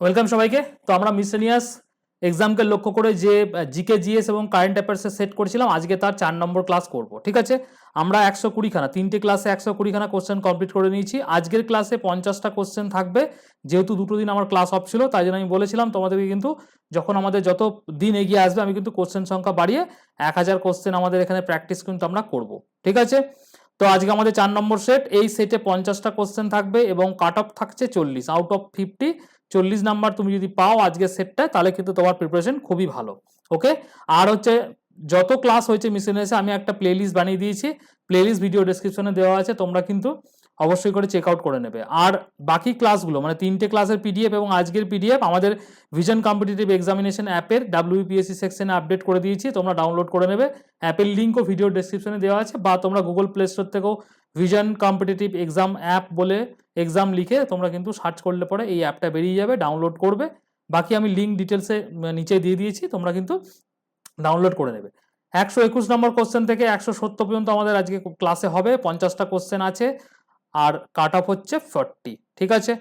Welcome সবাইকে। তো আমরা মিসেনিয়াস এক্সামকে লক্ষ্য করে যে জিকে জিএস এবং কারেন্ট অ্যাফেয়ার্সে সেট করেছিলাম, আজকে তার চার নম্বর ক্লাস করব, ঠিক আছে? আমরা একশো কুড়িখানা, তিনটে ক্লাসে একশো কুড়িখানা কোশ্চেন কমপ্লিট করে নিয়েছি। আজকের ক্লাসে পঞ্চাশটা কোশ্চেন থাকবে। যেহেতু দুটো দিন আমার ক্লাস অফ ছিল, তাই জন্য আমি বলেছিলাম, তোমাদেরকে কিন্তু যখন আমাদের যত দিন এগিয়ে আসবে, আমি কিন্তু কোশ্চেন সংখ্যা বাড়িয়ে এক হাজার কোশ্চেন আমাদের এখানে প্র্যাকটিস কিন্তু আমরা করব, ঠিক আছে? তো আজকে আমাদের চার নম্বর সেট এই সেটে পঞ্চাশটা কোশ্চেন থাকবে এবং কাট অফ থাকছে চল্লিশ আউট অফ ফিফটি চল্লিশ নাম্বার তুমি যদি পাও আজকের সেটটা তাহলে কিন্তু তোমার প্রিপারেশন খুবই ভালো ওকে আর হচ্ছে, যত ক্লাস হয়েছে মিশনেসে আমি একটা প্লেলিস্ট বানিয়ে দিয়েছি প্লেলিস্ট ভিডিও ডেসক্রিপশনে দেওয়া আছে, তোমরা কিন্তু অবশ্যই করে চেক আউট করে নেবে। আর বাকি ক্লাসগুলো মানে তিনটে ক্লাসের পিডিএফ এবং আজকের পিডিএফ আমাদের ভিশন কম্পিটিটিভ এক্সামিনেশন অ্যাপের ডাব্লিউপিএসসি সেকশনে আপডেট করে দিয়েছি, তোমরা ডাউনলোড করে নেবে। অ্যাপের লিঙ্কও ভিডিও ডেসক্রিপশনে দেওয়া আছে, বা তোমরা গুগল প্লে স্টোর থেকেও ভিশন কম্পিটিটিভ এক্সাম অ্যাপ বলে এক্সাম লিখে তোমরা কিন্তু সার্চ করলে পরে এই অ্যাপটা বেরিয়ে যাবে ডাউনলোড করবে। বাকি আমি লিঙ্ক ডিটেলসে নিচে দিয়ে দিয়েছি, তোমরা কিন্তু ডাউনলোড করে নেবে। একশো একুশ নম্বর কোশ্চেন থেকে একশো সত্তর পর্যন্ত আমাদের আজকে ক্লাসে হবে পঞ্চাশটা কোশ্চেন আছে, আর কাট অফ হচ্ছে ফর্টি ঠিক আছে?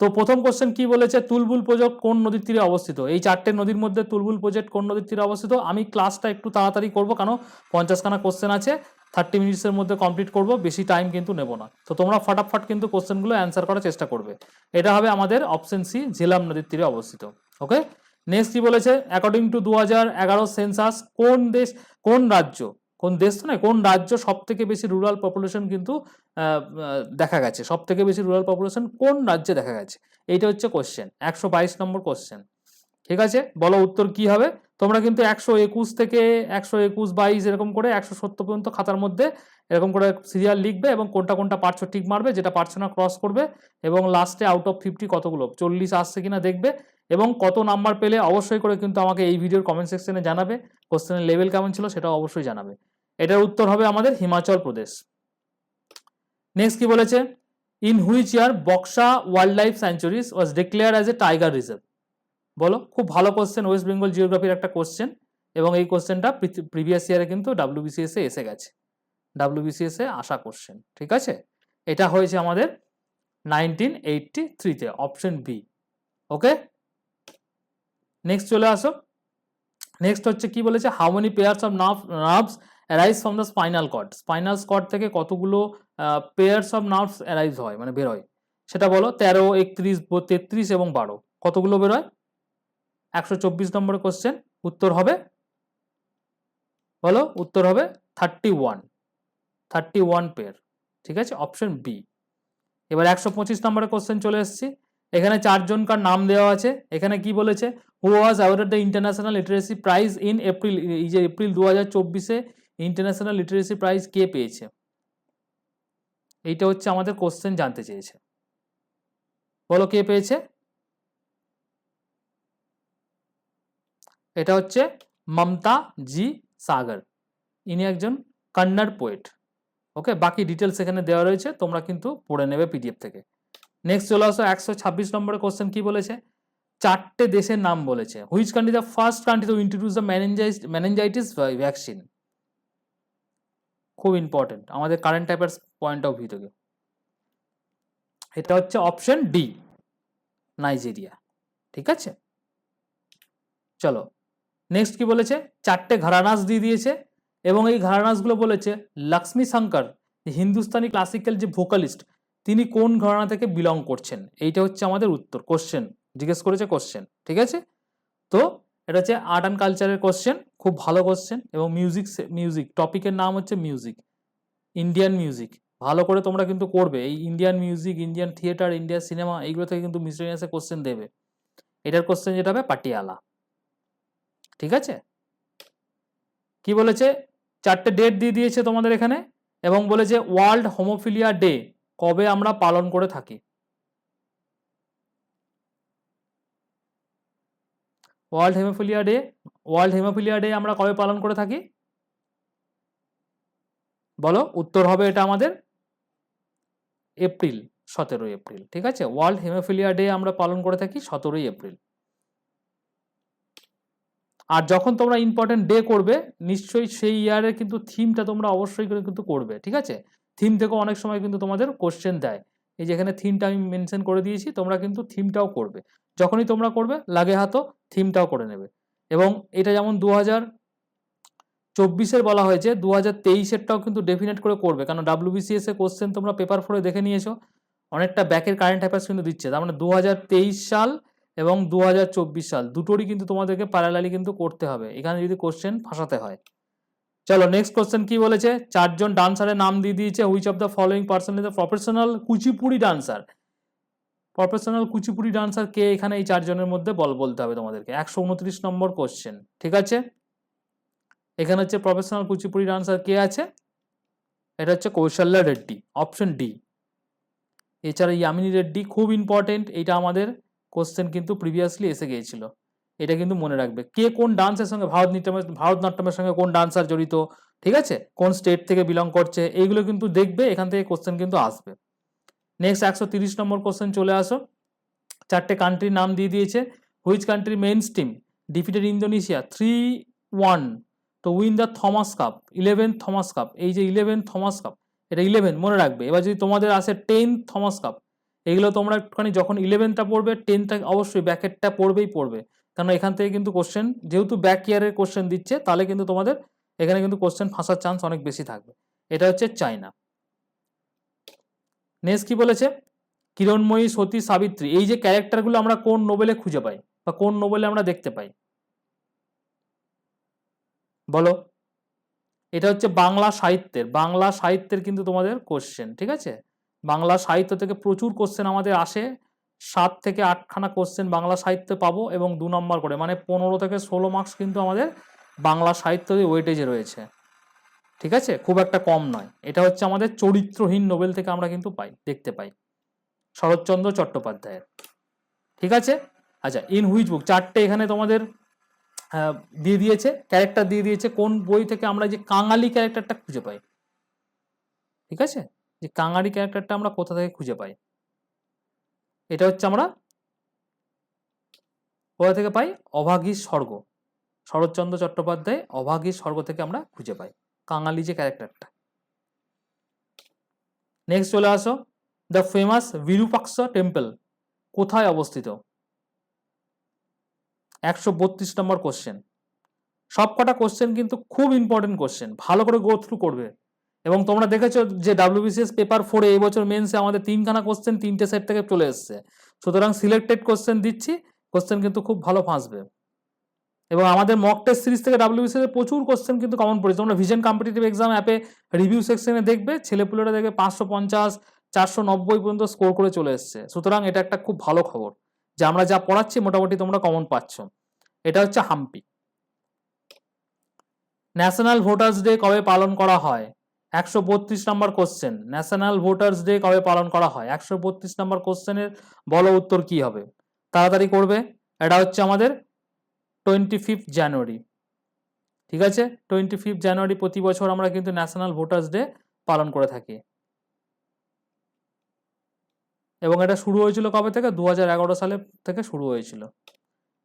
তো প্রথম কোশ্চেন কি বলেছে? তুলবুল প্রজেক্ট কোন নদীর তীরে অবস্থিত? এই চারটে নদীর মধ্যে তুলবুল প্রজেক্ট কোন নদীর তীরে অবস্থিত? আমি ক্লাসটা একটু তাড়াতাড়ি করব কারণ পঞ্চাশখানা কোশ্চেন আছে। থার্টি মিনিটসের মধ্যে কমপ্লিট করব, বেশি টাইম কিন্তু নেব না। তো তোমরা ফটাফট কিন্তু কোশ্চেনগুলো অ্যান্সার করার চেষ্টা করবে। এটা হবে আমাদের অপশন সি ঝেলাম নদীর তীরে অবস্থিত ওকে নেক্সট কি বলেছে? অ্যাকর্ডিং টু দু হাজার এগারো সেন্সাস কোন দেশ, কোন রাজ্য, কোন দেশ তো নয়, কোন রাজ্য সব থেকে বেশি রুরাল পপুলেশন কিন্তু দেখা গেছে সব থেকে বেশি রুরাল পপুলেশন কোন রাজ্যে দেখা গেছে? এইটা হচ্ছে কোশ্চেন একশো বাইশ নম্বর কোশ্চেন ঠিক আছে? বলো উত্তর কি হবে? তোমরা কিন্তু একশো একুশ থেকে একশো একুশ বাইশ এরকম করে একশো সত্তর পর্যন্ত খাতার মধ্যে এরকম করে সিরিয়াল লিখবে এবং কোনটা কোনটা পারছ ঠিক মারবে, যেটা পারছ না ক্রস করবে এবং লাস্টে আউট অফ ফিফটি কতগুলো, চল্লিশ আসছে কিনা দেখবে এবং কত নাম্বার পেলে অবশ্যই করে কিন্তু আমাকে এই ভিডিওর কমেন্ট সেকশনে জানাবে কোশ্চেনের লেভেল কেমন ছিল সেটা অবশ্যই জানাবে। এটার উত্তর হবে আমাদের হিমাচল প্রদেশ। নেক্সট কি বলেছে? In which year Buxa wild life sanctuaries was declare as a tiger reserve বলো? খুব ভালো কোশ্চেন ওয়েস্ট বেঙ্গল জিওগ্রাফির একটা কোশ্চেন এবং এই কোশ্চেনটা প্রিভিয়াস ইয়ারে কিন্তু ডাব্লিউবিসিএস এসে গেছে। ডাব্লিউবিসিএস আসা কোশ্চেন ঠিক আছে? এটা হয়েছে আমাদের নাইনটিন এইটটি থ্রিতে অপশন বি ওকে নেক্সট চলে আসো। নেক্সট হচ্ছে কি বলেছে? How many pairs of nerve nerves arise from the spinal cord spinal cord থেকে কতগুলো পেয়ার্স অফ নার্ভস অ্যারাইজ হয় মানে বেরোয়? সেটা বলো, তেরো, একত্রিশ, তেত্রিশ এবং বারো। কতগুলো বেরোয়? একশো চব্বিশ নম্বরের কোশ্চেন উত্তর হবে, বলো, উত্তর হবে thirty one thirty one pair ঠিক আছে? অপশন বি এবার একশো পঁচিশ নম্বরের কোশ্চেন চলে এসেছি। এখানে চারজনকার নাম দেওয়া আছে। এখানে কি বলেছে? Who was awarded the international literacy prize in April এই যে এপ্রিল দু হাজার চব্বিশে ইন্টারন্যাশনাল লিটারেসি প্রাইজ কে পেয়েছে? এইটা হচ্ছে আমাদের কোশ্চেন জানতে চেয়েছে। বলো কে পেয়েছে? এটা হচ্ছে মমতা জি সাগর। ইনি একজন কন্নড় পোয়েট ওকে বাকি ডিটেলস এখানে দেওয়া রয়েছে, তোমরা কিন্তু পড়ে নেবে পিডিএফ থেকে। নেক্সট চলে আসো, একশো ছাব্বিশ নম্বরে কোশ্চেন কি বলেছে? চারটে দেশের নাম বলেছে। Which country the first country to introduce the meningitis meningitis vaccine খুব ইম্পর্টেন্ট আমাদের current affairs point of view থেকে। এটা হচ্ছে অপশন ডি নাইজেরিয়া ঠিক আছে? চলো নেক্সট কি বলেছে? চারটে ঘরানাস দিয়ে দিয়েছে এবং এই ঘরানাসগুলো বলেছে, লক্ষ্মী শঙ্কর হিন্দুস্তানি ক্লাসিক্যাল যে ভোকালিস্ট তিনি কোন ঘরানা থেকে বিলং করছেন? এইটা হচ্ছে আমাদের উত্তর কোশ্চেন জিজ্ঞেস করেছে কোশ্চেন ঠিক আছে? তো এটা হচ্ছে আর্ট অ্যান্ড কালচারের কোশ্চেন খুব ভালো কোশ্চেন এবং মিউজিক মিউজিক টপিকের নাম হচ্ছে মিউজিক ইন্ডিয়ান মিউজিক ভালো করে তোমরা কিন্তু করবে, এই Indian music Indian theatre Indian cinema এইগুলো থেকে কিন্তু মিসলেনিয়াসে কোশ্চেন দেবে। এটার কোশ্চেন যেটা হবে, পাটিয়ালা। ঠিক আছে? কি বলেছে? চারটে ডেট দিয়ে দিয়েছে তোমাদের এখানে এবং বলেছে ওয়ার্ল্ড হোমোফিলিয়া ডে কবে আমরা পালন করে থাকি? World haemophilia day world haemophilia day আমরা কবে পালন করে থাকি? বলো, উত্তর হবে এটা আমাদের এপ্রিল, সতেরোই এপ্রিল, ঠিক আছে? ওয়ার্ল্ড হেমোফিলিয়া ডে আমরা পালন করে থাকি সতেরোই এপ্রিল। আর যখন তোমরা ইম্পর্টেন্ট ডে করবে, নিশ্চয়ই সেই ইয়ারের কিন্তু থিমটা তোমরা অবশ্যই করে কিন্তু করবে, ঠিক আছে? থিম থেকেও অনেক সময় কিন্তু তোমাদের কোশ্চেন দেয়। এই যে এখানে থিমটা আমি মেনশন করে দিয়েছি, তোমরা কিন্তু থিমটাও করবে। যখনই তোমরা করবে, লাগে হাতো থিমটাও করে নেবে। এবং এটা যেমন দু হাজার চব্বিশের বলা হয়েছে দু হাজার তেইশেরটাও কিন্তু ডেফিনেট করে করবে। কারণ ডাব্লিউবিসিএস এ কোশ্চেন তোমরা পেপার ফোরে দেখে নিয়েছো। অনেকটা ব্যাকের কারেন্ট অ্যাফেয়ার্স কিন্তু দিচ্ছে। তার মানে দু হাজার তেইশ সাল এবং দু হাজার চব্বিশ সাল দুটোরই কিন্তু তোমাদেরকে প্যারালালি কিন্তু করতে হবে। এখানে যদি কোশ্চেন ফাঁসাতে হয়। চলো নেক্সট কোশ্চেন কি বলেছে? চারজন ডান্সারের নাম দিয়ে দিয়েছে। Which of the following person is the professional Kuchipudi dancer professional Kuchipudi dancer কে এখানে এই চারজনের মধ্যে বল বলতে হবে তোমাদেরকে। একশো উনত্রিশ নম্বর কোশ্চেন ঠিক আছে? এখানে হচ্ছে প্রফেশনাল কুচিপুড়ি ডান্সার কে আছে? এটা হচ্ছে কৌশল্যা রেড্ডি অপশন ডি এছাড়া ইয়ামিনী রেড্ডি খুব ইম্পর্টেন্ট এটা আমাদের কোশ্চেন কিন্তু প্রিভিয়াসলি এসে গিয়েছিল। এটা কিন্তু মনে রাখবে। কে কোন ডান্সের সঙ্গে ভারত ভারতনাট্যমের ভারতনাট্যমের সঙ্গে কোন ডান্সার জড়িত, ঠিক আছে? কোন স্টেট থেকে বিলং করছে, এইগুলো কিন্তু দেখবে, এখান থেকে কোশ্চেন কিন্তু আসবে। নেক্সট একশো তিরিশ নম্বর কোশ্চেন চলে আসো। চারটে কান্ট্রির নাম দিয়ে দিয়েছে। Which country men's team defeated Indonesia three one to win the Thomas Cup eleven Thomas Cup এই যে ইলেভেন থমাস কাপ এটা ইলেভেন মনে রাখবে। এবার যদি তোমাদের আসে টেন থমাস কাপ এগুলো তোমরা একটুখানি যখন ইলেভেনটা পড়বে টেনটা অবশ্যই ব্যাকেটটা পড়বেই পড়বে। কারণ এখান থেকে কিন্তু কোশ্চেন যেহেতু ব্যাক ইয়ারের কোশ্চেন দিচ্ছে, তাহলে কিন্তু তোমাদের এখানে কিন্তু কোশ্চেন ফাঁসার চান্স অনেক বেশি থাকবে। এটা হচ্ছে চায়না। নেক্সট কি বলেছে? কিরণময়ী সতী সাবিত্রী, এই যে ক্যারেক্টারগুলো আমরা কোন নোবেলে খুঁজে পাই বা কোন নোবেলে আমরা দেখতে পাই? বলো। এটা হচ্ছে বাংলা সাহিত্যের বাংলা সাহিত্যের কিন্তু তোমাদের কোশ্চেন ঠিক আছে? বাংলা সাহিত্য থেকে প্রচুর কোশ্চেন আমাদের আসে। সাত থেকে আটখানা কোশ্চেন বাংলা সাহিত্যে পাবো এবং দু নম্বর করে। মানে পনেরো থেকে ষোলো মার্কস কিন্তু আমাদের বাংলা সাহিত্য ওয়েটেজে রয়েছে। ঠিক আছে? খুব একটা কম নয়। এটা হচ্ছে আমাদের চরিত্রহীন নোবেল থেকে আমরা কিন্তু পাই, দেখতে পাই। শরৎচন্দ্র চট্টোপাধ্যায়ের। ঠিক আছে? আচ্ছা ইন হুইচ বুক চারটে এখানে তোমাদের দিয়ে দিয়েছে। ক্যারেক্টার দিয়ে দিয়েছে। কোন বই থেকে আমরা যে কাঙালি ক্যারেক্টারটা খুঁজে পাই? ঠিক আছে? যে কাঙালি ক্যারেক্টারটা আমরা কোথা থেকে খুঁজে পাই? এটা হচ্ছে আমরা কোথা থেকে পাই? অভাগীর স্বর্গ। শরৎচন্দ্র চট্টোপাধ্যায় অভাগীর স্বর্গ থেকে আমরা খুঁজে পাই। কাঙালি যে ক্যারেক্টারটা। নেক্সট চলে আসো। দ্য ফেমাস বিরূপাক্ষ টেম্পল কোথায় অবস্থিত? একশো বত্রিশ নম্বর কোশ্চেন সব কটা কোশ্চেন কিন্তু খুব ইম্পর্টেন্ট কোশ্চেন ভালো করে গো থ্রু করবে। এবং তোমরা দেখেছ যে ডাব্লিউবিসিএস পেপার ফোরে এই বছর মেন্সে আমাদের তিনখানা কোশ্চেন তিনটে সেট থেকে চলে এসছে। সুতরাং সিলেক্টেড কোশ্চেন দিচ্ছি কোশ্চেন কিন্তু খুব ভালো ফাঁসবে। এবং আমাদের মক টেস্ট সিরিজ থেকে ডাব্লিউবিসিএস প্রচুর কোশ্চেন কিন্তু কমন পড়েছে। তোমরা ভিশন কম্পিটিটিভ এক্সাম অ্যাপে রিভিউ সেকশনে দেখবে, ছেলেপুলেরা দেখবে পাঁচশো পঞ্চাশ, চারশো নব্বই পর্যন্ত স্কোর করে চলে এসছে। সুতরাং এটা একটা খুব ভালো খবর যে আমরা যা পড়াচ্ছি মোটামুটি তোমরা কমন পাচ্ছ। এটা হচ্ছে হাম্পি ন্যাশনাল ভোটার্স ডে কবে পালন করা হয়? একশো বত্রিশ নম্বর কোশ্চেন ন্যাশনাল ভোটার্স ডে কবে পালন করা হয়? একশো বত্রিশ নম্বর কোশ্চেনের বলো উত্তর কি হবে? তাড়াতাড়ি করবে। এটা হচ্ছে আমাদের টোয়েন্টি ফিফথ জানুয়ারি ঠিক আছে? টোয়েন্টি ফিফথ জানুয়ারি প্রতি বছর আমরা কিন্তু ন্যাশনাল ভোটার্স ডে পালন করে থাকি। এবং এটা শুরু হয়েছিল কবে থেকে? দু হাজার এগারো সালে থেকে শুরু হয়েছিল।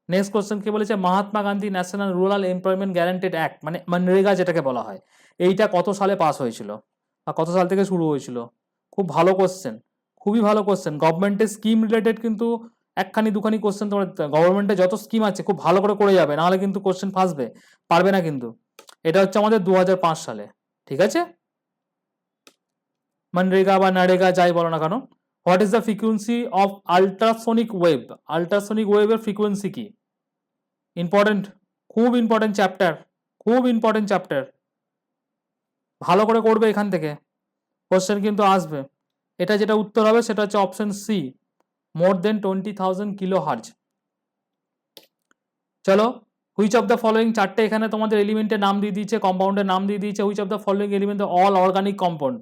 নেক্সট কোশ্চেন কি বলেছে? Mahatma Gandhi national rural employment guaranteed act মানে মনরেগা যেটাকে বলা হয়। এইটা কত সালে পাস হয়েছিল? বা কত সাল থেকে শুরু হয়েছিল? খুব ভালো কোশ্চেন খুবই ভালো কোশ্চেন গভর্নমেন্টের স্কিম রিলেটেড কিন্তু একখানি দুখানি কোশ্চেন তোমার গভর্নমেন্টের যত স্কিম আছে, খুব ভালো করে করে যাবে, নাহলে কিন্তু কোশ্চেন ফাঁসবে, পারবে না কিন্তু। এটা হচ্ছে আমাদের দু হাজার পাঁচ সালে, ঠিক আছে? মনরেগা বা নারেগা যাই বলো না কেন what is the frequency of ultrasonic wave ultrasonic ওয়েভের ফ্রিকুয়েন্সি কি? ইম্পর্টেন্ট খুব ইম্পর্টেন্ট চ্যাপ্টার খুব ইম্পর্টেন্ট চ্যাপ্টার ভালো করে করবে এখান থেকে। কোশ্চেন কিন্তু আসবে। এটা যেটা উত্তর হবে সেটা হচ্ছে option C more than twenty thousand kilo hertz চলো হুইচ অফ দ্য ফলোয়িং চারটে এখানে তোমাদের এলিমেন্টের নাম দিয়ে দিয়েছে কম্পাউন্ডের নাম দিয়ে দিয়েছে which of the following element all organic compound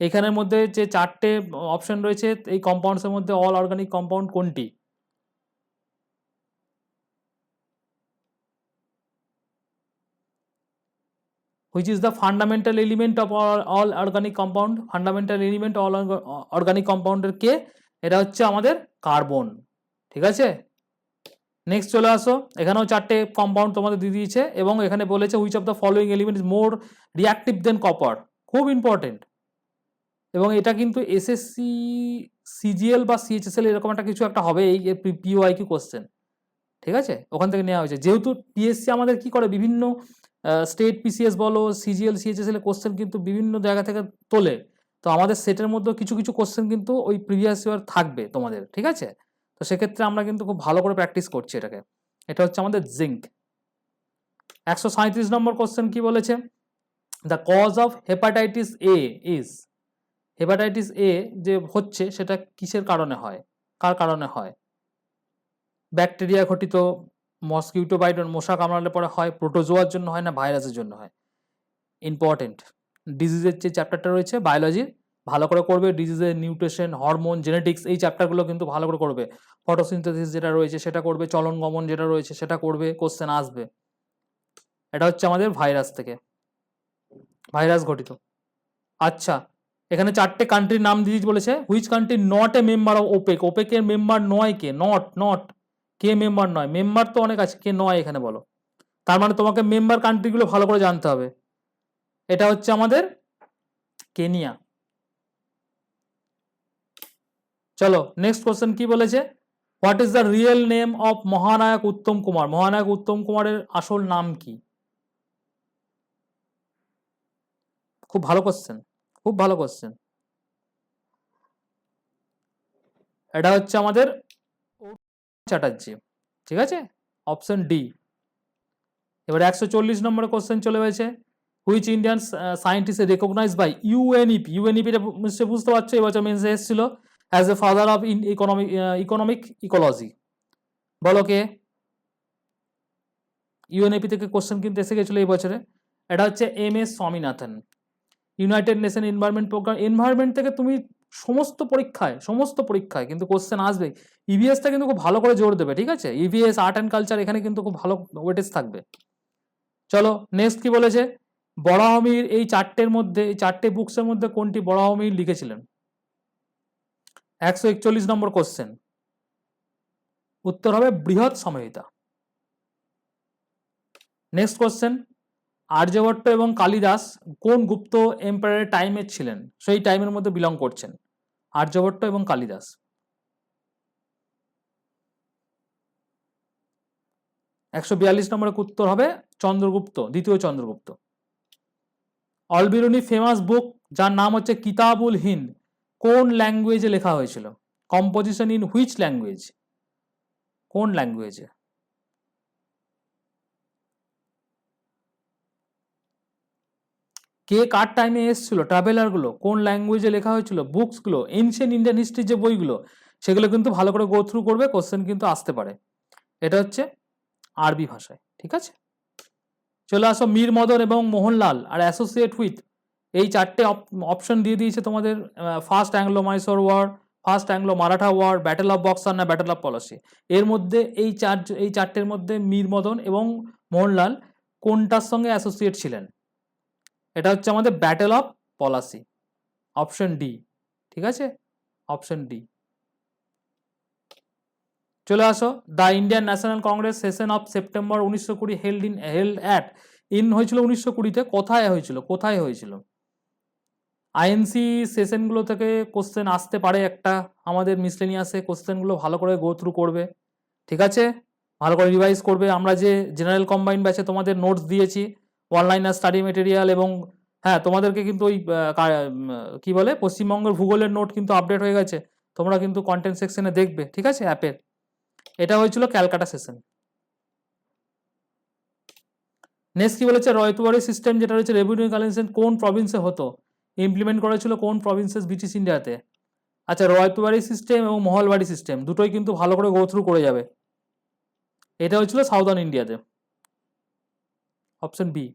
এখানের মধ্যে যে চারটে অপশন রয়েছে, এই কম্পাউন্ডসের মধ্যে অল অর্গানিক কম্পাউন্ড কোনটি? Which is the fundamental element of all, all organic compound fundamental element all orga- organic compound এর কে এটা হচ্ছে আমাদের কার্বন ঠিক আছে? নেক্সট চলে আসো। এখানেও চারটে কম্পাউন্ড তোমাদের দিয়ে দিয়েছে এবং এখানে বলেছে which of the following element is more reactive than copper খুব ইম্পর্টেন্ট এবং এটা কিন্তু এসএসসি সিজিএল বা সিএইচএসএল এরকম একটা কিছু একটা হবে এই পিওআই কি কোশ্চেন ঠিক আছে? ওখান থেকে নেওয়া হয়েছে। যেহেতু পিএসসি আমাদের কি করে? বিভিন্ন স্টেট পিসিএস বলো সিজিএল সিএইচএসএল কোশ্চেন কিন্তু বিভিন্ন জায়গা থেকে তোলে। তো আমাদের সেটের মধ্যে কিছু কিছু কোশ্চেন কিন্তু ওই প্রিভিয়াস ইয়ার থাকবে তোমাদের, ঠিক আছে? তো সেক্ষেত্রে আমরা কিন্তু খুব ভালো করে প্র্যাকটিস করছি এটাকে। এটা হচ্ছে আমাদের জিঙ্ক একশো সাঁত্রিশ নম্বর কোশ্চেন কি বলেছে? The cause of hepatitis A is hepatitis A যে হচ্ছে সেটা কিসের কারণে হয়? কার কারণে হয়? ব্যাকটেরিয়া ঘটিত মসকিউটো বাইট মশা কামড়ালে পরে হয়, প্রোটোজোয়ার জন্য হয় না, ভাইরাসের জন্য হয়? ইম্পর্টেন্ট ডিজিজের যে চ্যাপ্টারটা রয়েছে বায়োলজির ভালো করে করবে। ডিজিজের নিউট্রিশন হরমোন জেনেটিক্স এই চ্যাপ্টারগুলো কিন্তু ভালো করে করবে। ফটোসিনথেসিস যেটা রয়েছে সেটা করবে, চলন গমন যেটা রয়েছে সেটা করবে কোশ্চেন আসবে। এটা হচ্ছে আমাদের ভাইরাস থেকে। ভাইরাস ঘটিত আচ্ছা এখানে চারটে কান্ট্রির নাম দিয়ে বলেছে। Which country not a member of OPEC ওপেকের member নয় কে? নট নট কে মেম্বার নয়? মেম্বার তো অনেক আছে, কে নয় এখানে বলো। তার মানে তোমাকে মেম্বার কান্ট্রিগুলো ভালো করে জানতে হবে। এটা হচ্ছে আমাদের কেনিয়া। চলো নেক্সট কোশ্চেন কি বলেছে? What is the real name of মহানায়ক উত্তম কুমার? মহানায়ক উত্তম কুমারের আসল নাম কি? খুব ভালো কোশ্চেন খুব ভালো কোশ্চেন এটা হচ্ছে আমাদের চ্যাটার্জি। ঠিক আছে? Option D. এবার একশো চল্লিশ নম্বরের কোশ্চেন চলে হয়েছে which Indian scientist recognise by UNEP ইউএনইপিটা নিশ্চয়ই বুঝতে পারছ এবছর মেন্সে এসেছিল as a father of in economic economic ecology বলো কে? ইউএনএপি থেকে কোশ্চেন কিন্তু এসে গেছিল এই বছরে। এটা হচ্ছে M S Swaminathan United Nation Environment Programme environment থেকে তুমি সমস্ত পরীক্ষায় সমস্ত পরীক্ষায় কিন্তু কোশ্চেন আসবে ইভিএসটা কিন্তু খুব ভালো করে জোর দেবে, ঠিক আছে? ইভিএস আর্ট অ্যান্ড কালচার এখানে কিন্তু খুব ভালো ওয়েটেজ থাকবে। চলো নেক্সট কি বলেছে? বরাহমির এই চারটের মধ্যে, এই চারটে বুকসের মধ্যে কোনটি বরাহমির লিখেছিলেন? একশো একচল্লিশ নম্বর কোশ্চেন উত্তর হবে বৃহৎ সমহিতা নেক্সট কোশ্চেন আর্যভট্ট এবং কালিদাস কোন গুপ্ত এম্পায়ারের টাইমে ছিলেন? সেই টাইমের মধ্যে বিলং করছেন। আর্যভট্ট এবং কালিদাস। একশো বিয়াল্লিশ নম্বরের উত্তর হবে চন্দ্রগুপ্ত, দ্বিতীয় চন্দ্রগুপ্ত। অলবিরুনি ফেমাস বুক যার নাম হচ্ছে কিতাবুল হিন্দ। কোন ল্যাঙ্গুয়েজে লেখা হয়েছিল? কম্পোজিশন ইন হুইচ ল্যাঙ্গুয়েজ কোন ল্যাঙ্গুয়েজে কে কার টাইমে এসেছিল ট্রাভেলারগুলো কোন ল্যাঙ্গুয়েজে লেখা হয়েছিল বুকসগুলো এনশিয়েন্ট ইন্ডিয়ান হিস্ট্রির যে বইগুলো, সেগুলো কিন্তু ভালো করে গো থ্রু করবে কোশ্চেন কিন্তু আসতে পারে। এটা হচ্ছে আরবি ভাষায়, ঠিক আছে? চলে আসো মীর মদন এবং মোহনলাল আর অ্যাসোসিয়েট উইথ এই চারটে অপশন দিয়ে দিয়েছে তোমাদের first Anglo Mysore war first Anglo Maratha war battle of Buxar না ব্যাটেল অফ পলাশি এর মধ্যে এই চার, এই চারটের মধ্যে মীর মদন এবং মোহনলাল কোনটার সঙ্গে অ্যাসোসিয়েট ছিলেন? এটা হচ্ছে আমাদের battle of Plassey option D ঠিক আছে? অপশন ডি চলে আসো। The Indian National Congress session of September উনিশশো কুড়ি held in held at in হয়েছিল উনিশশো কুড়িতে। কোথায় হয়েছিল? কোথায় হয়েছিল? আইএনসি সেশনগুলো থেকে কোশ্চেন আসতে পারে একটা। আমাদের মিসলেনিয়াসে কোশ্চেনগুলো ভালো করে গো থ্রু করবে। ঠিক আছে? ভালো করে রিভাইজ করবে। আমরা যে জেনারেল কম্বাইন ব্যাচে তোমাদের নোটস দিয়েছি অনলাইন স্টাডি মেটেরিয়াল এবং হ্যাঁ তোমাদেরকে কিন্তু ওই কি বলে, পশ্চিমবঙ্গের ভূগোলের নোট কিন্তু আপডেট হয়ে গেছে। তোমরা কিন্তু কন্টেন্ট সেকশনে দেখবে, ঠিক আছে? অ্যাপের এটা হয়েছিল ক্যালকাটা সেশন নেক্সট কি বলেছে? রয়তুয়ারি সিস্টেম যেটা রয়েছে রেভিনিউ কালেকশন কোন প্রভিন্সে হতো? ইমপ্লিমেন্ট করা করেছিল কোন প্রভিন্সেস ব্রিটিশ ইন্ডিয়াতে আচ্ছা রয়তুয়ারি সিস্টেম এবং মহলবাড়ি সিস্টেম দুটোই কিন্তু ভালো করে গো থ্রু করে যাবে। এটা হয়েছিল সাউদার্ন ইন্ডিয়াতে অপশন বি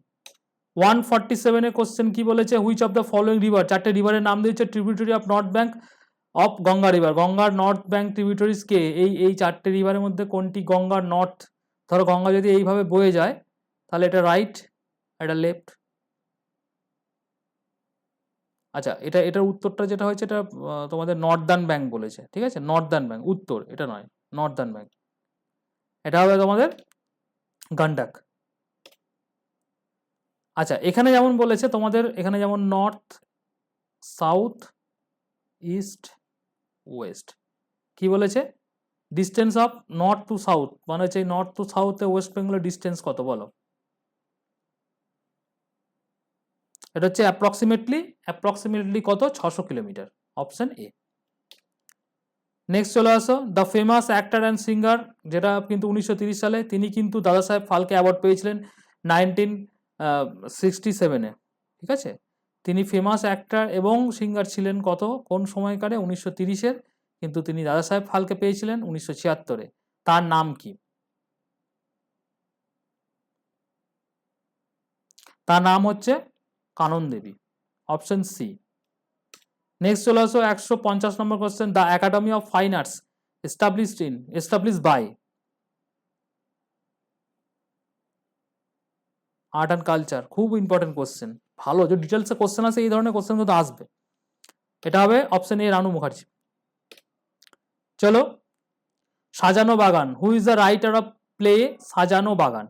ওয়ান ফর্টি সেভেনের কোশ্চেন কি বলেছে? Which of the following river চারটে রিভারের নাম দিয়েছে tributary of north bank of Ganga river গঙ্গার নর্থ ব্যাঙ্ক ট্রিবিউটারিজ কে? এই এই চারটে রিভারের মধ্যে কোনটি গঙ্গার নর্থ ধরো গঙ্গা যদি এইভাবে বয়ে যায়, তাহলে এটা রাইট এটা লেফট আচ্ছা এটা, এটার উত্তরটা যেটা হয়েছে, এটা তোমাদের নর্দার্ন ব্যাঙ্ক বলেছে। ঠিক আছে? নর্দার্ন ব্যাঙ্ক উত্তর, এটা নয় নর্দার্ন ব্যাঙ্ক এটা হবে তোমাদের গান্ডাক আচ্ছা এখানে যেমন বলেছে তোমাদের, এখানে যেমন নর্থ সাউথ ইস্ট ওয়েস্ট কি বলেছে? Distance of north to south মানে হচ্ছে নর্থ টু সাউথে ওয়েস্ট বেঙ্গলের ডিস্টেন্স কত বলো? এটা হচ্ছে অ্যাপ্রক্সিমেটলি অ্যাপ্রক্সিমেটলি কত? ছশো কিলোমিটার। অপশন এ নেক্সট চলে আসো। The famous actor and singer যেটা কিন্তু উনিশশো সালে, তিনি কিন্তু দাদা সাহেব ফালকে অ্যাওয়ার্ড পেয়েছিলেন। নাইনটিন সিক্সটি সেভেনে ঠিক আছে? তিনি ফেমাস অ্যাক্টর এবং সিঙ্গার ছিলেন কত? কোন সময়কারে? উনিশশো তিরিশের। কিন্তু তিনি দাদা সাহেব ফালকে পেয়েছিলেন উনিশশো ছিয়াত্তরে। তার নাম কি? তার নাম হচ্ছে Kanan Devi. Option C next চলে আসো একশো পঞ্চাশ নম্বর question the academy of fine arts established in establish by art and culture খুব ইম্পর্টেন্ট কোশ্চেন ভালো, যে ডিটেলসে কোশ্চেন আছে এই ধরনের কোশ্চেন কিন্তু আসবে। এটা হবে অপশন এ রানু মুখার্জি। চলো, Sajano Bagan. Who is the writer of play Sajano Bagan?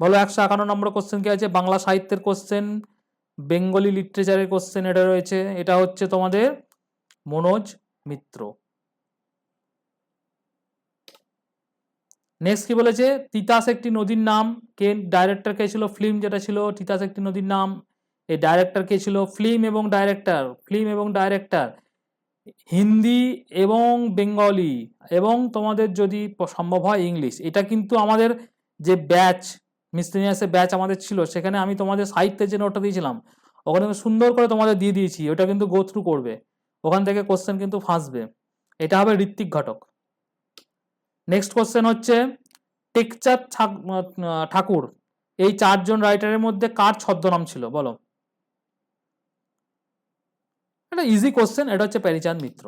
বলো, একশো একান্ন নম্বর কোশ্চেন কি আছে? বাংলা সাহিত্যের কোশ্চেন বেঙ্গলি লিটারেচারের কোশ্চেন এটা রয়েছে। এটা হচ্ছে তোমাদের মনোজ মিত্র। নেক্সট কি বলেছে? তিতাস একটি নদীর নাম। কে ডাইরেক্টর কে ছিল? ফিল্ম যেটা ছিল, তিতাস একটি নদীর নাম। এই ডাইরেক্টর কে ছিল? ফিল্ম এবং ডাইরেক্টর ফিল্ম এবং ডাইরেক্টর হিন্দি এবং বেঙ্গলি। এবং তোমাদের যদি সম্ভব হয় ইংলিশ। এটা কিন্তু আমাদের যে ব্যাচ মিসলিনিয়াসের ব্যাচ আমাদের ছিল, সেখানে আমি তোমাদের সাহিত্যের যে নোটটা দিয়েছিলাম, ওখানে সুন্দর করে তোমাদের দিয়ে দিয়েছি। ওটা কিন্তু গো থ্রু করবে। ওখান থেকে কোশ্চেন কিন্তু ফাঁসবে। এটা হবে ঋত্বিক ঘটক। নেক্সট কোশ্চেন হচ্ছে টেকচাঁদ ঠাকুর এই চারজন রাইটারের মধ্যে কার ছদ্মনাম ছিল? বলো। এটা ইজি কোশ্চেন এটা হচ্ছে প্যারিচাঁদ মিত্র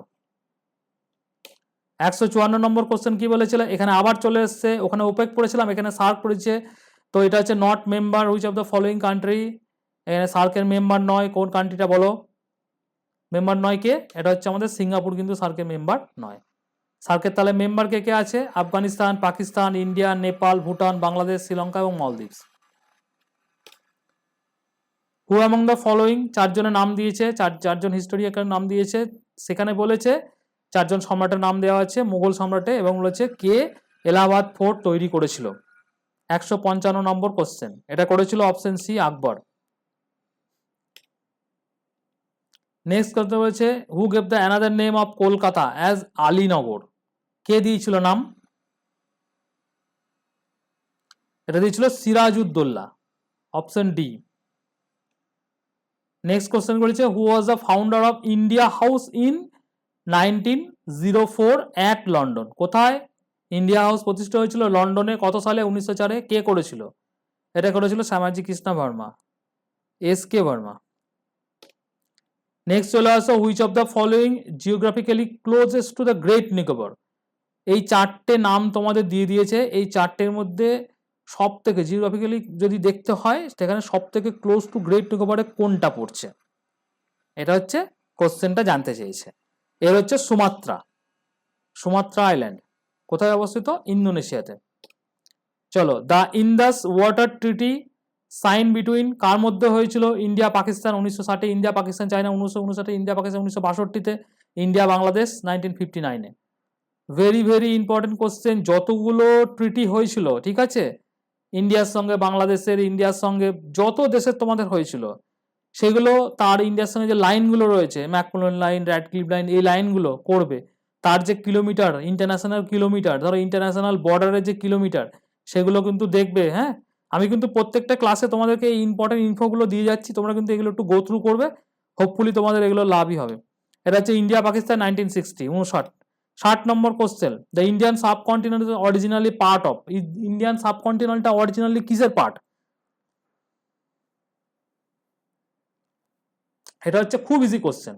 একশো চুয়ান্ন নম্বর কোশ্চেন কি বলেছিল? এখানে আবার চলে এসছে, ওখানে ওপেক পড়েছিলাম, এখানে সার্ক পড়েছে। তো এটা হচ্ছে not member which of the following country এখানে সার্কের মেম্বার নয়, কোন কান্ট্রিটা বলো? মেম্বার নয় কে? এটা হচ্ছে আমাদের সিঙ্গাপুর, কিন্তু সার্কের মেম্বার নয়। সার্কের তালে মেম্বার কে কে আছে? আফগানিস্তান, পাকিস্তান, ইন্ডিয়া, নেপাল, ভুটান, বাংলাদেশ, শ্রীলঙ্কা এবং Maldives. Who among the following চারজনের নাম দিয়েছে? চার চারজন হিস্টোরিয়াকের নাম দিয়েছে। সেখানে বলেছে, চারজন সম্রাটের নাম দেওয়া আছে, মুঘল সম্রাটে এবং বলেছে কে এলাহাবাদ ফোর্ট তৈরি করেছিল। একশো পঞ্চান্ন নম্বর কোশ্চেন এটা করেছিল অপশন সি আকবর। নেক্সট করতে বলেছে who gave the another name of Kolkata as Alinagar? কে দিয়েছিল নাম? এটা দিয়েছিল Sirajuddaulah option D next question করেছে who was the founder of India House in nineteen zero four at London কোথায়? ইন্ডিয়া হাউস প্রতিষ্ঠা হয়েছিল লন্ডনে, কত সালে? উনিশশো চারে। কে করেছিল? এটা করেছিল Shyamji Krishna Varma S K Varma. Next চলে আসো which of the following geographically closest to the great Nicobar এই চারটে নাম তোমাদের দিয়ে দিয়েছে, এই চারটের মধ্যে সব থেকে জিওগ্রাফিক্যালি যদি দেখতে হয়, সেখানে সব থেকে ক্লোজ টু গ্রেট নিকোবরে কোনটা পড়ছে? এটা হচ্ছে কোশ্চেনটা জানতে চেয়েছে। এর হচ্ছে সুমাত্রা। সুমাত্রা আইল্যান্ড কোথায় অবস্থিত? ইন্দোনেশিয়াতে। চলো the Indus water treaty sign between কার মধ্যে হয়েছিল? ইন্ডিয়া, পাকিস্তান উনিশশো ষাটে, ইন্ডিয়া, পাকিস্তান, চায়না উনিশশো উনষাটে, ইন্ডিয়া, পাকিস্তান উনিশশো বাষট্টিতে, ইন্ডিয়া, বাংলাদেশ নাইনটিন ফিফটি নাইনে ভেরি ভেরি ইম্পর্টেন্ট কোশ্চেন যতগুলো ট্রিটি হয়েছিল, ঠিক আছে? ইন্ডিয়ার সঙ্গে, বাংলাদেশের ইন্ডিয়ার সঙ্গে, যত দেশের তোমাদের হয়েছিল, সেগুলো তার ইন্ডিয়ার সঙ্গে যে লাইনগুলো রয়েছে, McMahon line Radcliffe line এই লাইনগুলো করবে। তার যে কিলোমিটার ইন্টারন্যাশনাল কিলোমিটার ধরো ইন্টারন্যাশনাল বর্ডারের যে কিলোমিটার সেগুলো কিন্তু দেখবে হ্যাঁ? আমি কিন্তু প্রত্যেকটা ক্লাসে তোমাদেরকে এই ইম্পর্টেন্ট ইনফোগুলো দিয়ে যাচ্ছি, তোমরা কিন্তু এগুলো একটু গো থ্রু করবে হোপফুলি তোমাদের এগুলো লাভই হবে। এটা হচ্ছে ইন্ডিয়া পাকিস্তান নাইনটিন সিক্সটি উনষাট। ষাট নম্বর question the Indian subcontinent originally part of Indian সাবকন্টিনেন্টটা originally কিসের পার্ট এটা হচ্ছে খুব ইজি কোশ্চেন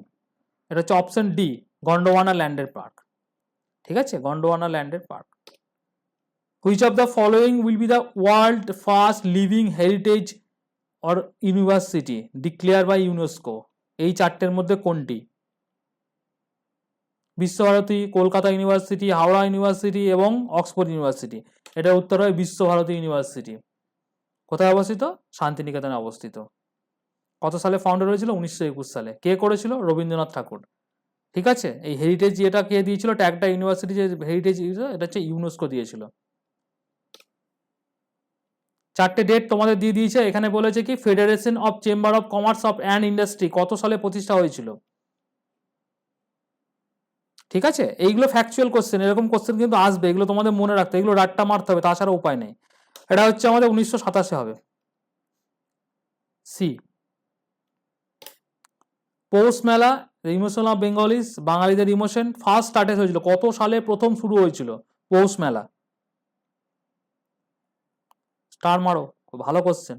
এটা হচ্ছে অপশন ডি গন্ডোয়ানা ল্যান্ডের পার্ক ঠিক আছে? Gondwana ল্যান্ডের part which of the following will be the world first living heritage or university declare by UNESCO এই চারটের মধ্যে কোনটি? বিশ্বভারতী, কলকাতা ইউনিভার্সিটি, হাওড়া ইউনিভার্সিটি এবং অক্সফোর্ড ইউনিভার্সিটি। এটার উত্তর হয় বিশ্বভারতী ইউনিভার্সিটি। কোথায় অবস্থিত? শান্তিনিকেতনে অবস্থিত। কত সালে ফাউন্ডার হয়েছিল উনিশশো একুশ সালে। কে করেছিল? রবীন্দ্রনাথ ঠাকুর। ঠিক আছে? এই হেরিটেজ এটা কে দিয়েছিল? ট্যাগটা ইউনিভার্সিটি যে হেরিটেজ এটা হচ্ছে ইউনেস্কো দিয়েছিল। চারটে ডেট তোমাদের দিয়ে দিয়েছে। এখানে বলেছে কি federation of chamber of commerce of and industry কত সালে প্রতিষ্ঠা হয়েছিল? ঠিক আছে? এইগুলো ফ্যাকচুয়াল কোশ্চেন এরকম কোশ্চেন কিন্তু আসবে, এগুলো তোমাদের মনে রাখতে, এগুলো রাটটা মারতে হবে, তাছাড়া উপায় নেই। এটা হচ্ছে আমাদের উনিশশো সাতাশে হবে। C Poush Mela emotion of Bengalis বাঙালিদের ইমোশন ফার্স্ট স্টার্টেজ হয়েছিল, কত সালে প্রথম শুরু হয়েছিল? পৌষ মেলা স্টার মারো, খুব ভালো কোশ্চেন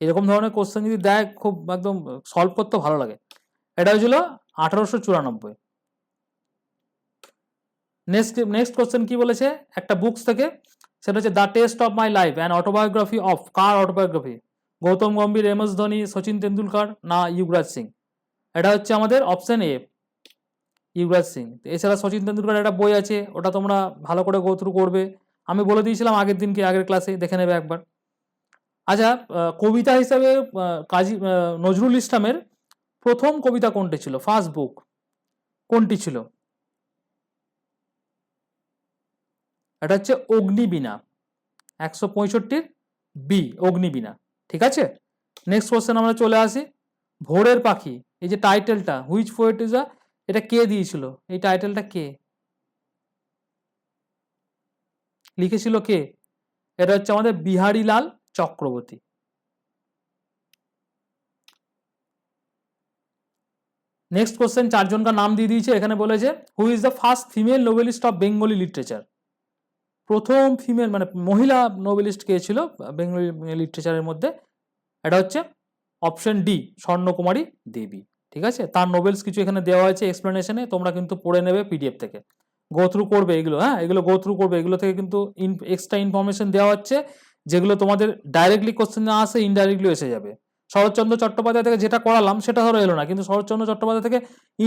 এরকম ধরনের কোশ্চেন যদি দেয়, খুব একদম সলভ করতে ভালো লাগে। এটা হয়েছিল আঠারোশো চুরানব্বই। নেক্সট নেক্সট কোশ্চেন কি বলেছে? একটা বুকস থেকে। সেটা হচ্ছে the test of my life and autobiography of car autobiography Gautam Gambhir, M S Dhoni, Sachin Tendulkar না যুবরাজ সিং? এটা হচ্ছে আমাদের অপশন এ যুবরাজ সিং। এছাড়া সচিন তেন্ডুলকার একটা বই আছে, ওটা তোমরা ভালো করে গো থ্রু করবে। আমি বলে দিয়েছিলাম আগের দিনকে, আগের ক্লাসে দেখে নেবে একবার। আচ্ছা কবিতা হিসাবে কাজী নজরুল ইসলামের প্রথম কবিতা কোনটি ছিল? ফার্স্ট বুক কোনটি ছিল? এটা হচ্ছে অগ্নিবীণা। একশো পঁয়ষট্টির বি অগ্নিবীণা। ঠিক আছে? নেক্সট কোশ্চেন আমরা চলে আসি। ভোরের পাখি, এই যে টাইটেলটা হুইচ পোয়েট ইজ আ এটা কে দিয়েছিল? এই টাইটেলটা কে? লিখেছিল কে? এটা হচ্ছে আমাদের বিহারীলাল চক্রবর্তী। নেক্সট কোশ্চেন চারজনকার নাম দিয়ে দিয়েছে। এখানে বলেছে who is the first female nobelist of Bengali literature প্রথম ফিমেল মানে মহিলা নোবেলিস্ট কে ছিল বেঙ্গলি লিটারেচারের মধ্যে। এটা হচ্ছে অপশন ডি স্বর্ণকুমারী দেবী। ঠিক আছে? তার নোবেলস কিছু এখানে দেওয়া হয়েছে এক্সপ্লেনেশনে তোমরা কিন্তু পড়ে নেবে পিডিএফ থেকে। গো থ্রু করবে এগুলো হ্যাঁ? এগুলো গো থ্রু করবে, এগুলো থেকে কিন্তু এক্সট্রা ইনফরমেশন দেওয়া হচ্ছে, যেগুলো তোমাদের ডাইরেক্টলি কোশ্চেন না আসে ইনডাইরেক্টলি এসে যাবে। শরৎচন্দ্র চট্টোপাধ্যায় থেকে যেটা করালাম, সেটা ধরো এলো না, কিন্তু শরৎচন্দ্র চট্টোপাধ্যায় থেকে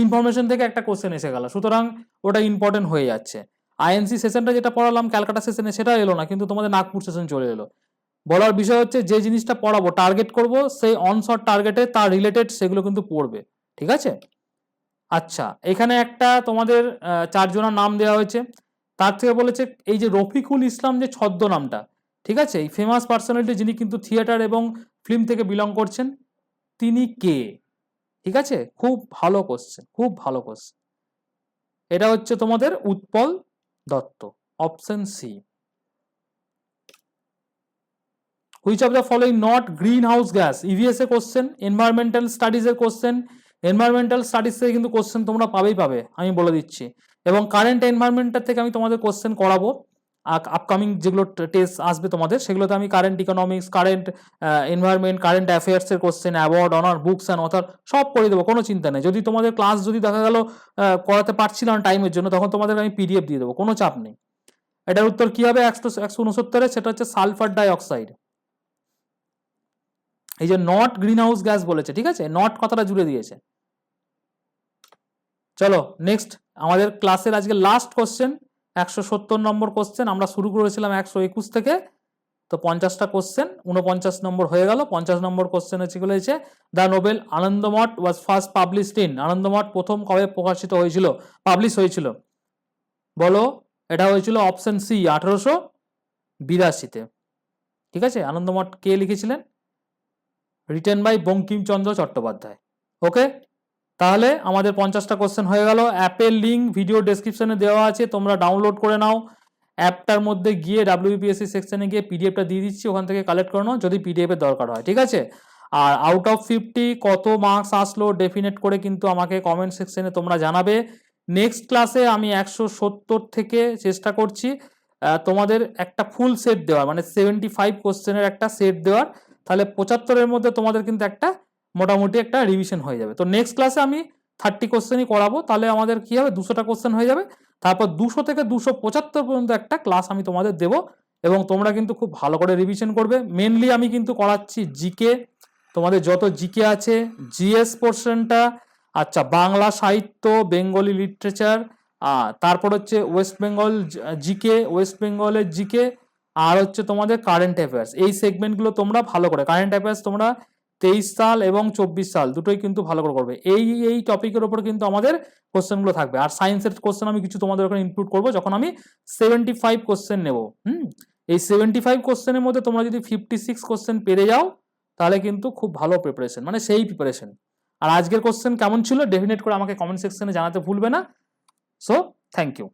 ইনফরমেশন থেকে একটা কোশ্চেন এসে গেল। সুতরাং ওটা ইম্পর্টেন্ট হয়ে যাচ্ছে। আইএনসি সেশনটা যেটা পড়ালাম ক্যালকাটা সেশনে সেটা এলো না, কিন্তু তোমাদের নাগপুর সেশন চলে এলো। বলার বিষয় হচ্ছে, যে জিনিসটা পড়াবো টার্গেট করব, সেই অনশট টার্গেটে তার রিলেটেড সেগুলো কিন্তু পড়বে, ঠিক আছে? আচ্ছা এখানে একটা তোমাদের চারজনের নাম দেওয়া হয়েছে। তার থেকে বলেছে, এই যে রফিকুল ইসলাম যে ছদ্ম নামটা, ঠিক আছে? এই ফেমাস পার্সোনালিটি যিনি কিন্তু থিয়েটার এবং ফিল্ম থেকে বিলং করছেন, তিনি কে? ঠিক আছে? খুব ভালো কোশ্চেন খুব ভালো কোশ্চেন এটা হচ্ছে তোমাদের Utpal Dutt. Option C which of the following not green house gas EVS A question environmental studies এর কোশ্চেন এনভায়রনমেন্টাল স্টাডিজ থেকে কিন্তু কোশ্চেন তোমরা পাবেই পাবে, আমি বলে দিচ্ছি। এবং কারেন্ট এনভায়রনমেন্টের থেকে আমি তোমাদের কোশ্চেন করাবো। আপকামিং যেগুলো টেস্ট আসবে তোমাদের, সেগুলোতে আমি current economics current environment current অ্যাফেয়ার্সের question award honour books and author সব করে দেবো, কোনো চিন্তা নেই। যদি তোমাদের ক্লাস যদি দেখা গেল করাতে পারছিলাম টাইমের জন্য, তখন তোমাদের আমি পিডিএফ দিয়ে দেবো, কোনো চাপ নেই। এটার উত্তর কী হবে? একশো একশো উনসত্তরে, সেটা হচ্ছে সালফার ডাই অক্সাইড এই যে নট গ্রিন হাউস গ্যাস বলেছে, ঠিক আছে? নট কথাটা জুড়ে দিয়েছে। চলো নেক্সট আমাদের ক্লাসের আজকে লাস্ট কোশ্চেন একশো সত্তর নম্বর কোশ্চেন আমরা শুরু করেছিলাম একশো একুশ থেকে। তো পঞ্চাশটা কোশ্চেন উনপঞ্চাশ নম্বর হয়ে গেল। পঞ্চাশ নম্বর কোশ্চেন হচ্ছে হয়েছে the novel Anandamath was first published in Anandamath প্রথম কবে প্রকাশিত হয়েছিল? পাবলিশ হয়েছিল। বলো, এটা হয়েছিল অপশন সি আঠারোশো বিরাশিতে। ঠিক আছে? আনন্দমঠ কে লিখেছিলেন? Written by Bankimchandra Chattopadhyay. Okay তাহলে আমাদের পঞ্চাশটা কোশ্চেন হয়ে গেল। অ্যাপের লিঙ্ক ভিডিও ডেসক্রিপশনে দেওয়া আছে, তোমরা ডাউনলোড করে নাও। অ্যাপটার মধ্যে গিয়ে ডাব্লিউবিপিএসসি সেকশনে গিয়ে পিডিএফটা দিয়ে দিচ্ছি, ওখান থেকে কালেক্ট করে নাও, যদি পিডিএফের দরকার হয়, ঠিক আছে? আর আউট অফ ফিফটি কত মার্কস আসলো ডেফিনেট করে কিন্তু আমাকে কমেন্ট সেকশনে তোমরা জানাবে। নেক্সট ক্লাসে আমি একশো সত্তর থেকে চেষ্টা করছি তোমাদের একটা ফুল সেট দেওয়ার মানে সেভেন্টি ফাইভ কোশ্চেনের একটা সেট দেওয়ার। তাহলে পঁচাত্তরের মধ্যে তোমাদের কিন্তু একটা মোটামুটি একটা রিভিশন হয়ে যাবে। তো নেক্সট ক্লাসে আমি থার্টি কোশ্চেনই করাবো, তাহলে আমাদের কি হবে? দুশোটা কোশ্চেন হয়ে যাবে। তারপর দুশো থেকে দুশো পঁচাত্তর পর্যন্ত একটা ক্লাস আমি তোমাদের দেবো এবং তোমরা কিন্তু খুব ভালো করে রিভিশন করবে। মেনলি আমি কিন্তু করাচ্ছি জিকে তোমাদের যত জিকে আছে জিএস পোর্শনটা আচ্ছা বাংলা সাহিত্য, বেঙ্গলি লিটারেচার তারপর হচ্ছে ওয়েস্ট বেঙ্গল জিকে ওয়েস্ট বেঙ্গলের জিকে আর হচ্ছে তোমাদের কারেন্ট অ্যাফেয়ার্স এই সেগমেন্টগুলো তোমরা ভালো করে কারেন্ট অ্যাফেয়ার্স তোমরা তেইশ সাল এবং চব্বিশ সাল, দুটোই কিন্তু ভালো করে করবে। এই এই টপিকের ওপর কিন্তু আমাদের কোশ্চেনগুলো থাকবে। আর সায়েন্সের কোশ্চেন আমি কিছু তোমাদের ওখানে ইনক্লুড করব, যখন আমি সেভেন্টি ফাইভ কোশ্চেন নেব, হুম? এই সেভেন্টি ফাইভ কোশ্চেনের মধ্যে তোমরা যদি ফিফটি সিক্স কোশ্চেন পেরে যাও, তাহলে কিন্তু খুব ভালো প্রিপারেশন মানে সেই প্রিপারেশন আর আজকের কোশ্চেন কেমন ছিল? ডেফিনেট করে আমাকে কমেন্ট সেকশনে জানাতে ভুলবে না। So thank you